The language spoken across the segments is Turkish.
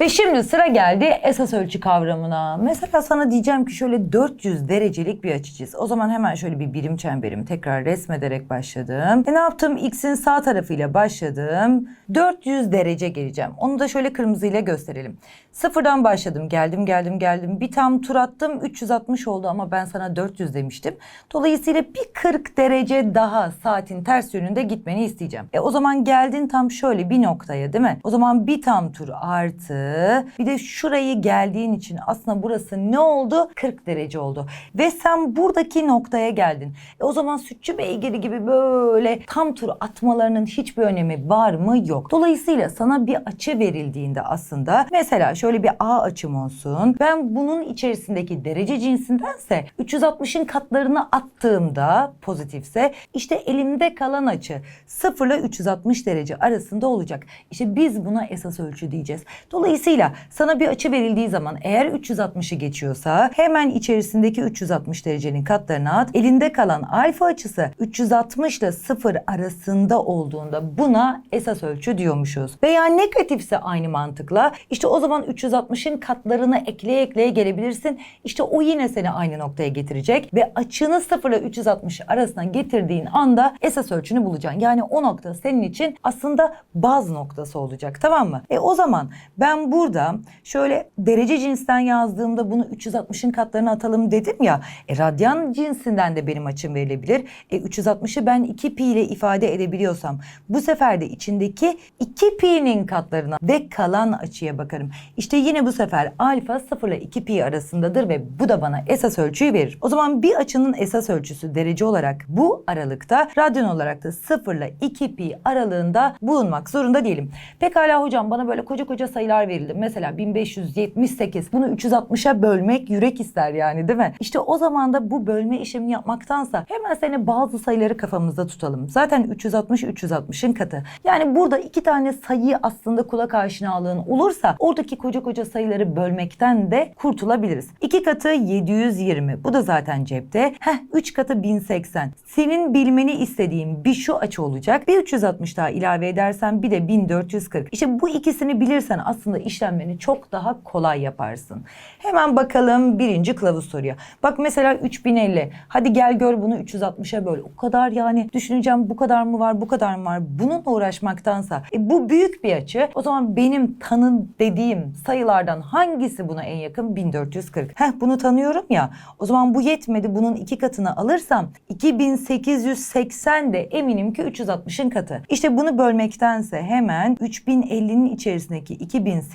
Ve şimdi sıra geldi esas ölçü kavramına. Mesela sana diyeceğim ki şöyle 400 derecelik bir açı çiz. O zaman hemen şöyle bir birim çemberimi tekrar resmederek başladım. E ne yaptım? X'in sağ tarafıyla başladım. 400 derece geleceğim. Onu da şöyle kırmızıyla gösterelim. Sıfırdan başladım. Geldim geldim geldim. Bir tam tur attım. 360 oldu ama ben sana 400 demiştim. Dolayısıyla bir 40 derece daha saatin ters yönünde gitmeni isteyeceğim. E o zaman geldin tam şöyle bir noktaya değil mi? O zaman bir tam tur artı bir de şurayı geldiğin için aslında burası ne oldu? 40 derece oldu. Ve sen buradaki noktaya geldin. E o zaman sütçü beygiri gibi böyle tam tur atmalarının hiçbir önemi var mı? Yok. Dolayısıyla sana bir açı verildiğinde aslında mesela şöyle bir A açım olsun. Ben bunun içerisindeki derece cinsindense 360'ın katlarını attığımda pozitifse işte elimde kalan açı 0 ile 360 derece arasında olacak. İşte biz buna esas ölçü diyeceğiz. Dolayısıyla sana bir açı verildiği zaman eğer 360'ı geçiyorsa hemen içerisindeki 360 derecenin katlarına at. Elinde kalan alfa açısı 360 ile 0 arasında olduğunda buna esas ölçü diyormuşuz. Veya negatifse aynı mantıkla işte o zaman 360'ın katlarını ekleye ekleye gelebilirsin. İşte o yine seni aynı noktaya getirecek ve açını 0 ile 360 arasına getirdiğin anda esas ölçünü bulacaksın. Yani o nokta senin için aslında baz noktası olacak tamam mı? E o zaman ben burada şöyle derece cinsten yazdığımda bunu 360'ın katlarına atalım dedim ya. E radyan cinsinden de benim açım verilebilir. E 360'ı ben 2 pi ile ifade edebiliyorsam bu sefer de içindeki 2 pi'nin katlarına ve kalan açıya bakarım. İşte yine bu sefer alfa 0 ile 2 pi arasındadır ve bu da bana esas ölçüyü verir. O zaman bir açının esas ölçüsü derece olarak bu aralıkta, radyan olarak da 0 ile 2 pi aralığında bulunmak zorunda değilim. Pekala hocam bana böyle koca koca sayılar verildi. Mesela 1578 bunu 360'a bölmek yürek ister yani değil mi? İşte o zaman da bu bölme işlemini yapmaktansa hemen seni bazı sayıları kafamızda tutalım. Zaten 360 360'ın katı. Yani burada iki tane sayı aslında kulak aşinalığın olursa oradaki koca koca sayıları bölmekten de kurtulabiliriz. İki katı 720. Bu da zaten cepte. Heh 3 katı 1080. Senin bilmeni istediğim bir şu açı olacak. Bir 360 daha ilave edersen bir de 1440. İşte bu ikisini bilirsen aslında işlemlerini çok daha kolay yaparsın. Hemen bakalım birinci kılavuz soruya. Bak mesela 3050. Hadi gel gör bunu 360'a böl. O kadar yani düşüneceğim bu kadar mı var bu kadar mı var. Bununla uğraşmaktansa e, bu büyük bir açı. O zaman benim tanın dediğim sayılardan hangisi buna en yakın? 1440. Heh bunu tanıyorum ya. O zaman bu yetmedi. Bunun iki katını alırsam 2880 de eminim ki 360'ın katı. İşte bunu bölmektense hemen 3050'nin içerisindeki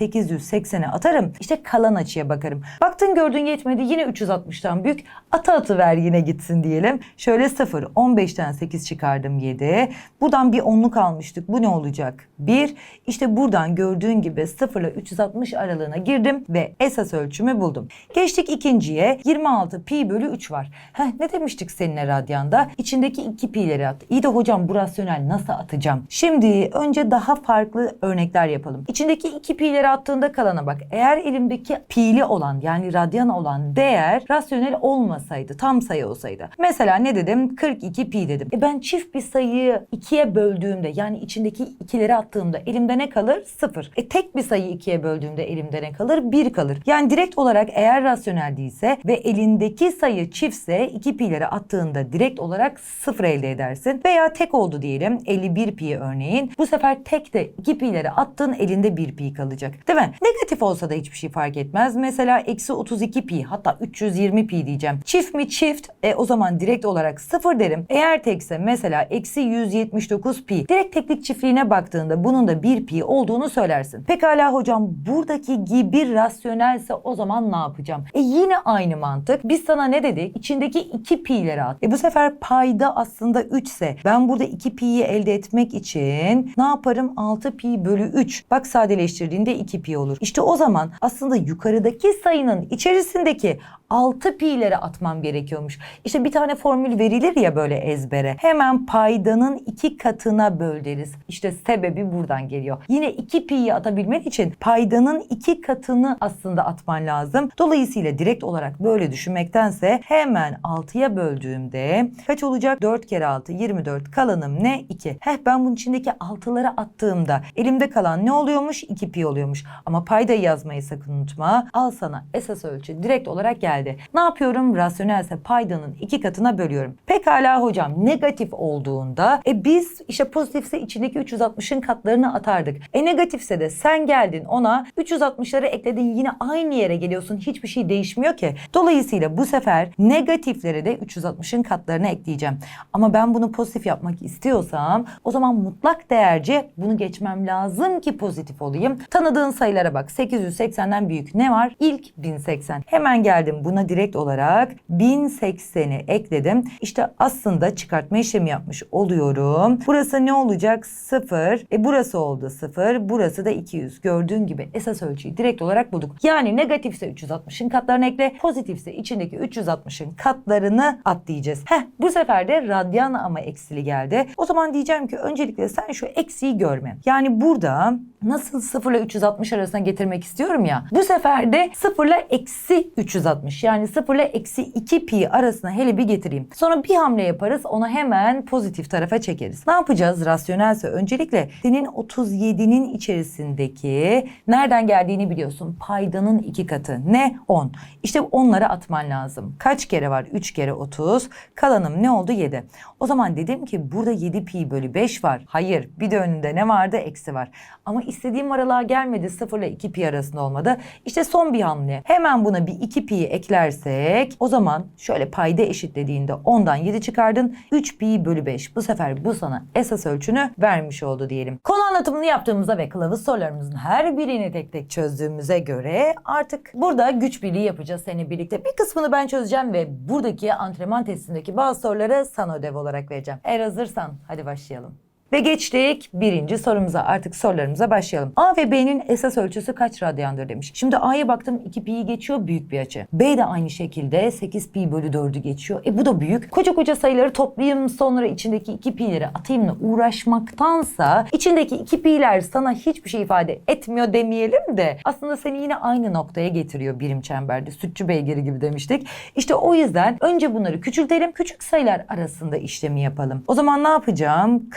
2880'e atarım. İşte kalan açıya bakarım. Baktın gördün yetmedi yine 360'tan büyük. Ata atı ver yine gitsin diyelim. Şöyle 0. 15'ten 8 çıkardım 7. Buradan bir onluk almıştık. Bu ne olacak? 1. İşte buradan gördüğün gibi 0 ile 360 aralığına girdim ve esas ölçümü buldum. Geçtik ikinciye. 26 pi bölü 3 var. Heh, ne demiştik seninle radyanda? İçindeki 2 pi'leri at. İyi de hocam bu rasyonel nasıl atacağım? Şimdi önce daha farklı örnekler yapalım. İçindeki 2 pi'leri attığında kalana bak. Eğer elimdeki pi'li olan yani radyan olan değer rasyonel olmasaydı, tam sayı olsaydı. Mesela ne dedim? 42 pi dedim. E ben çift bir sayıyı ikiye böldüğümde yani içindeki ikileri attığımda elimde ne kalır? Sıfır. E tek bir sayıyı ikiye böldüğümde elimde ne kalır? Bir kalır. Yani direkt olarak eğer rasyonel değilse ve elindeki sayı çiftse 2 pi'leri attığında direkt olarak sıfır elde edersin. Veya tek oldu diyelim 51 pi örneğin. Bu sefer tek de 2 pi'leri attın elinde 1 pi kalacak. Değil mi? Negatif olsa da hiçbir şey fark etmez. Mesela eksi 32 pi hatta 320 pi diyeceğim. Çift mi çift? E o zaman direkt olarak sıfır derim. Eğer tekse mesela eksi 179 pi. Direkt teklik çiftliğine baktığında bunun da 1 pi olduğunu söylersin. Pekala hocam buradaki gibi rasyonelse o zaman ne yapacağım? E yine aynı mantık. Biz sana ne dedik? İçindeki 2 pi'leri at. E bu sefer payda aslında 3 ise ben burada 2 pi'yi elde etmek için ne yaparım? 6 pi bölü 3. Bak sadeleştirdiğinde 2 pi olur. İşte o zaman aslında yukarıdaki sayının içerisindeki 6 pi'lere atmam gerekiyormuş. İşte bir tane formül verilir ya böyle ezbere. Hemen paydanın iki katına böl deriz. İşte sebebi buradan geliyor. Yine 2 pi'yi atabilmen için paydanın iki katını aslında atman lazım. Dolayısıyla direkt olarak böyle düşünmektense hemen 6'ya böldüğümde kaç olacak? 4 kere 6 24 kalanım ne? 2. Heh ben bunun içindeki 6'ları attığımda elimde kalan ne oluyormuş? 2 pi oluyormuş. Ama paydayı yazmayı sakın unutma. Al sana esas ölçü direkt olarak geldi. Ne yapıyorum? Rasyonelse paydanın iki katına bölüyorum. Pekala hocam negatif olduğunda e biz işte pozitifse içindeki 360'ın katlarını atardık. E negatifse de sen geldin ona 360'ları ekledin yine aynı yere geliyorsun. Hiçbir şey değişmiyor ki. Dolayısıyla bu sefer negatifleri de 360'ın katlarına ekleyeceğim. Ama ben bunu pozitif yapmak istiyorsam o zaman mutlak değerce bunu geçmem lazım ki pozitif olayım. Tanıdığın sayılara bak. 880'den büyük ne var? İlk 1080. Hemen geldim buna direkt olarak 1080'i ekledim. İşte aslında çıkartma işlemi yapmış oluyorum. Burası ne olacak? 0. E burası oldu 0. Burası da 200. Gördüğün gibi esas ölçüyü direkt olarak bulduk. Yani negatifse 360'ın katlarını ekle. Pozitifse içindeki 360'ın katlarını at diyeceğiz. Heh bu sefer de radyan ama eksili geldi. O zaman diyeceğim ki öncelikle sen şu eksiği görme. Yani burada nasıl 0 ile 360 arasına getirmek istiyorum ya. Bu sefer de 0 ile eksi 360 yani 0 ile eksi 2 pi arasına hele bir getireyim. Sonra bir hamle yaparız onu hemen pozitif tarafa çekeriz. Ne yapacağız? Rasyonelse öncelikle senin 37'nin içerisindeki nereden geldiğini biliyorsun. Paydanın iki katı. Ne? 10. İşte onları atman lazım. Kaç kere var? 3 kere 30. Kalanım ne oldu? 7. O zaman dedim ki burada 7 pi bölü 5 var. Hayır. Bir de önünde ne vardı? Eksi var. Ama istediğim aralığa gelmedi. 0 ile 2 pi arasında olmadı. İşte son bir hamle. Hemen buna bir 2 pi'yi eklersek o zaman şöyle payda eşitlediğinde 10'dan 7 çıkardın. 3 pi bölü 5. Bu sefer bu sana esas ölçünü vermiş oldu diyelim. Konu anlatımını yaptığımızda ve kılavuz sorularımızın her birini tek tek çözdüğümüze göre artık burada güç birliği yapacağız seninle birlikte. Bir kısmını ben çözeceğim ve buradaki antrenman testindeki bazı soruları sana ödev olarak vereceğim. Eğer hazırsan hadi başlayalım. Ve geçtik birinci sorumuza. Artık sorularımıza başlayalım. A ve B'nin esas ölçüsü kaç radyandır demiş. Şimdi A'ya baktım 2 pi'yi geçiyor büyük bir açı. B de aynı şekilde 8 pi bölü 4'ü geçiyor. E bu da büyük. Koca koca sayıları toplayayım sonra içindeki 2 pi'leri atayımla uğraşmaktansa içindeki 2 pi'ler sana hiçbir şey ifade etmiyor demeyelim de aslında seni yine aynı noktaya getiriyor birim çemberde. Sütçü beygiri gibi demiştik. İşte o yüzden önce bunları küçültelim. Küçük sayılar arasında işlemi yapalım. O zaman ne yapacağım?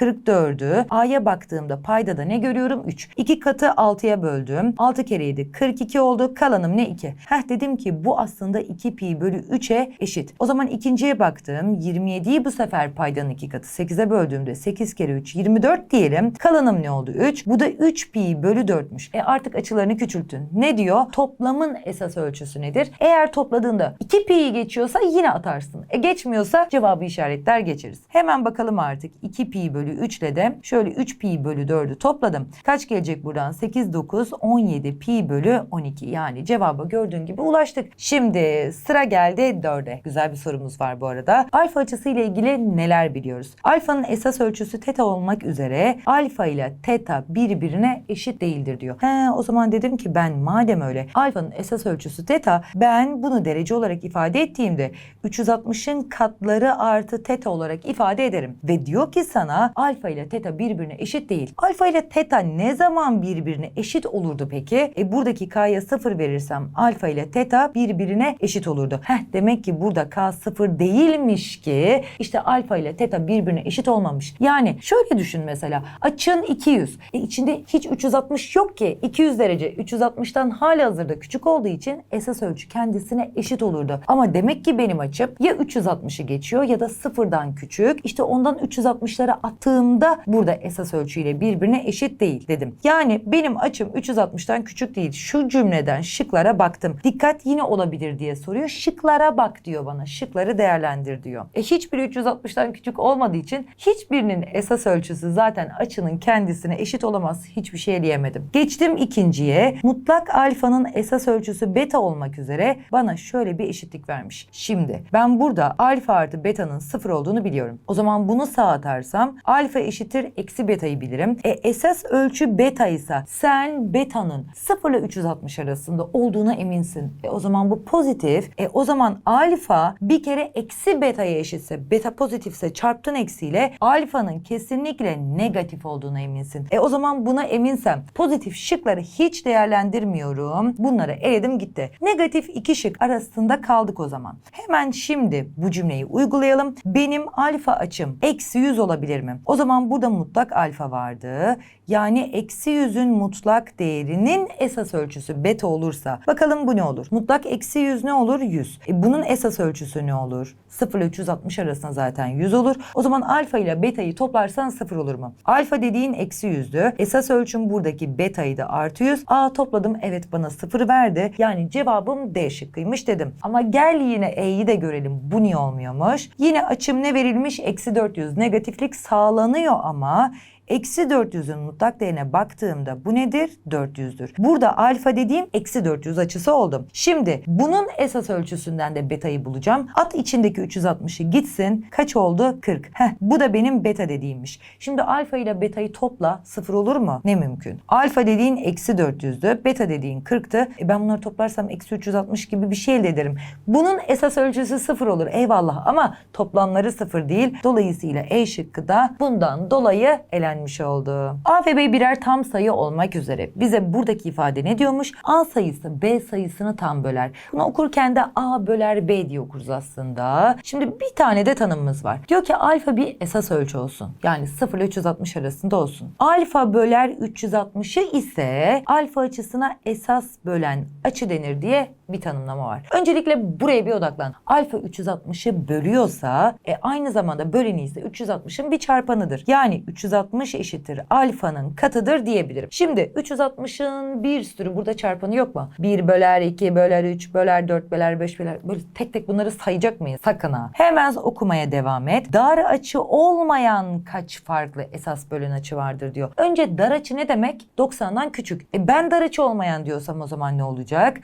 44'ü A'ya baktığımda paydada ne görüyorum? 3. 2 katı 6'ya böldüm. 6 kere 7 42 oldu. Kalanım ne 2? Heh dedim ki bu aslında 2 pi bölü 3'e eşit. O zaman ikinciye baktım. 27'yi bu sefer paydanın 2 katı 8'e böldüğümde 8 kere 3 24 diyelim. Kalanım ne oldu? 3. Bu da 3 pi bölü 4'müş. E artık açılarını küçültün. Ne diyor? Toplamın esas ölçüsü nedir? Eğer topladığında 2 pi'yi geçiyorsa yine atarsın. E geçmiyorsa cevabı işaretler geçeriz. Hemen bakalım artık 2 pi bölü 3 ile de şöyle 3 pi bölü 4'ü topladım. Kaç gelecek buradan? 8, 9, 17 pi bölü 12. Yani cevaba gördüğün gibi ulaştık. Şimdi sıra geldi 4'e. Güzel bir sorumuz var bu arada. Alfa açısı ile ilgili neler biliyoruz? Alfanın esas ölçüsü teta olmak üzere alfa ile teta birbirine eşit değildir diyor. He, o zaman dedim ki ben madem öyle alfanın esas ölçüsü teta ben bunu derece olarak ifade ettiğimde 360'ın katları artı teta olarak ifade ederim. Ve diyor ki sana alfa ile teta birbirine eşit değil. Alfa ile teta ne zaman birbirine eşit olurdu peki? E buradaki k'ya 0 verirsem alfa ile teta birbirine eşit olurdu. Heh demek ki burada k 0 değilmiş ki işte alfa ile teta birbirine eşit olmamış. Yani şöyle düşün mesela açın 200. E içinde hiç 360 yok ki 200 derece 360'tan hala hazırda küçük olduğu için esas ölçü kendisine eşit olurdu. Ama demek ki benim açım ya 360'ı geçiyor ya da sıfırdan küçük. İşte ondan 360'lara attığımda burada esas ölçüyle birbirine eşit değil dedim. Yani benim açım 360'tan küçük değil. Şu cümleden şıklara baktım. Dikkat yine olabilir diye soruyor. Şıklara bak diyor bana. Şıkları değerlendir diyor. E hiçbiri 360'tan küçük olmadığı için hiçbirinin esas ölçüsü zaten açının kendisine eşit olamaz. Hiçbir şey diyemedim. Geçtim ikinciye. Mutlak alfanın esas ölçüsü beta olmak üzere bana şöyle bir eşitlik vermiş. Şimdi ben burada alfa artı beta'nın sıfır olduğunu biliyorum. O zaman bunu sağa atarsam alfa eşit eşittir eksi beta'yı bilirim. E, esas ölçü beta ise sen beta'nın 0 ile 360 arasında olduğuna eminsin. E, o zaman bu pozitif. E, o zaman alfa bir kere eksi beta'ya eşitse beta pozitifse çarptın eksiyle alfanın kesinlikle negatif olduğuna eminsin. E, o zaman buna eminsem pozitif şıkları hiç değerlendirmiyorum. Bunları eledim gitti. Negatif iki şık arasında kaldık o zaman. Hemen şimdi bu cümleyi uygulayalım. Benim alfa açım eksi 100 olabilir mi? O zaman burada mutlak alfa vardı. Yani eksi 100'ün mutlak değerinin esas ölçüsü beta olursa bakalım bu ne olur? Mutlak eksi 100 ne olur? 100. E bunun esas ölçüsü ne olur? 0 ile 360 arasında zaten 100 olur. O zaman alfa ile beta'yı toplarsan 0 olur mu? Alfa dediğin eksi 100'dü. Esas ölçüm buradaki beta'yı da artı 100. Aa topladım evet bana 0 verdi. Yani cevabım D şıkkıymış dedim. Ama gel yine E'yi de görelim. Bu niye olmuyormuş? Yine açım ne verilmiş? Eksi 400. Negatiflik sağlanıyor ama Eksi 400'ün mutlak değerine baktığımda bu nedir? 400'dür. Burada alfa dediğim eksi 400 açısı oldum. Şimdi bunun esas ölçüsünden de beta'yı bulacağım. At içindeki 360'ı gitsin. Kaç oldu? 40. Heh, bu da benim beta dediğimmiş. Şimdi alfa ile beta'yı topla. Sıfır olur mu? Ne mümkün. Alfa dediğin eksi 400'dü. Beta dediğin 40'tı. E ben bunları toplarsam eksi 360 gibi bir şey elde ederim. Bunun esas ölçüsü sıfır olur. Eyvallah ama toplamları sıfır değil. Dolayısıyla E şıkkı da bundan dolayı elenmiş oldu. A ve B birer tam sayı olmak üzere. Bize buradaki ifade ne diyormuş? A sayısı B sayısını tam böler. Bunu okurken de A böler B diye okuruz aslında. Şimdi bir tane de tanımımız var. Diyor ki alfa bir esas ölçü olsun. Yani 0 ile 360 arasında olsun. Alfa böler 360'ı ise alfa açısına esas bölen açı denir diye bir tanımlama var. Öncelikle buraya bir odaklan. Alfa 360'ı bölüyorsa e, aynı zamanda böleni ise 360'ın bir çarpanıdır. Yani 360 eşittir alfanın katıdır diyebilirim. Şimdi 360'ın bir sürü burada çarpanı yok mu? 1 böler 2 böler 3 böler 4 böler 5 böler böyle tek tek bunları sayacak mıyız? Sakın ha. Hemen okumaya devam et. Dar açı olmayan kaç farklı esas bölen açı vardır diyor. Önce dar açı ne demek? 90'dan küçük. E ben dar açı olmayan diyorsam o zaman ne olacak?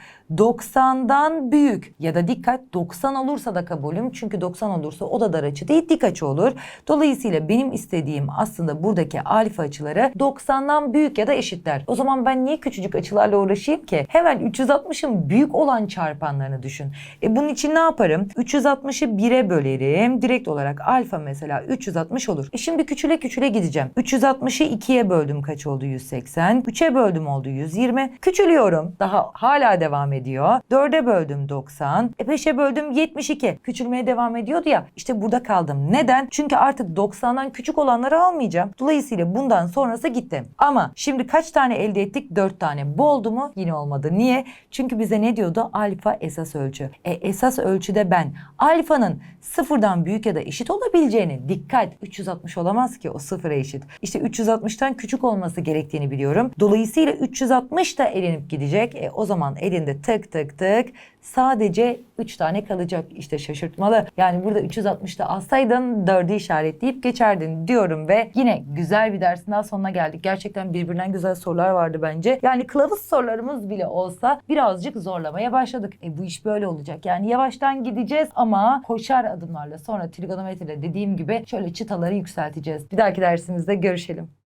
90'dan büyük ya da dikkat 90 olursa da kabulüm. Çünkü 90 olursa o da dar açı değil dik açı olur. Dolayısıyla benim istediğim aslında buradaki alfa açıları 90'dan büyük ya da eşitler. O zaman ben niye küçücük açılarla uğraşayım ki? Hemen 360'ın büyük olan çarpanlarını düşün. E bunun için ne yaparım? 360'ı 1'e bölerim. Direkt olarak alfa mesela 360 olur. E şimdi küçüle küçüle gideceğim. 360'ı 2'ye böldüm kaç oldu? 180. 3'e böldüm oldu 120. Küçülüyorum. Daha hala devam ediyor. 4'e böldüm 90. E 5'e böldüm 72. Küçülmeye devam ediyordu ya. İşte burada kaldım. Neden? Çünkü artık 90'dan küçük olanları almayacağım. Dolayısıyla bundan sonrası gitti. Ama şimdi kaç tane elde ettik? 4 tane. Bu oldu mu? Yine olmadı. Niye? Çünkü bize ne diyordu? Alfa esas ölçü. E esas ölçüde ben alfanın sıfırdan büyük ya da eşit olabileceğini dikkat 360 olamaz ki o sıfıra eşit. İşte 360'tan küçük olması gerektiğini biliyorum. Dolayısıyla 360 da elenip gidecek. E, o zaman elinde tık tık tık sadece 3 tane kalacak. İşte şaşırtmalı. Yani burada 360'da alsaydın 4'ü işaretleyip geçerdin diyorum ve yine güzel bir dersin daha sonuna geldik. Gerçekten birbirinden güzel sorular vardı bence. Yani kılavuz sorularımız bile olsa birazcık zorlamaya başladık. E bu iş böyle olacak. Yani yavaştan gideceğiz ama koşar adımlarla sonra trigonometride dediğim gibi şöyle çıtaları yükselteceğiz. Bir dahaki dersimizde görüşelim.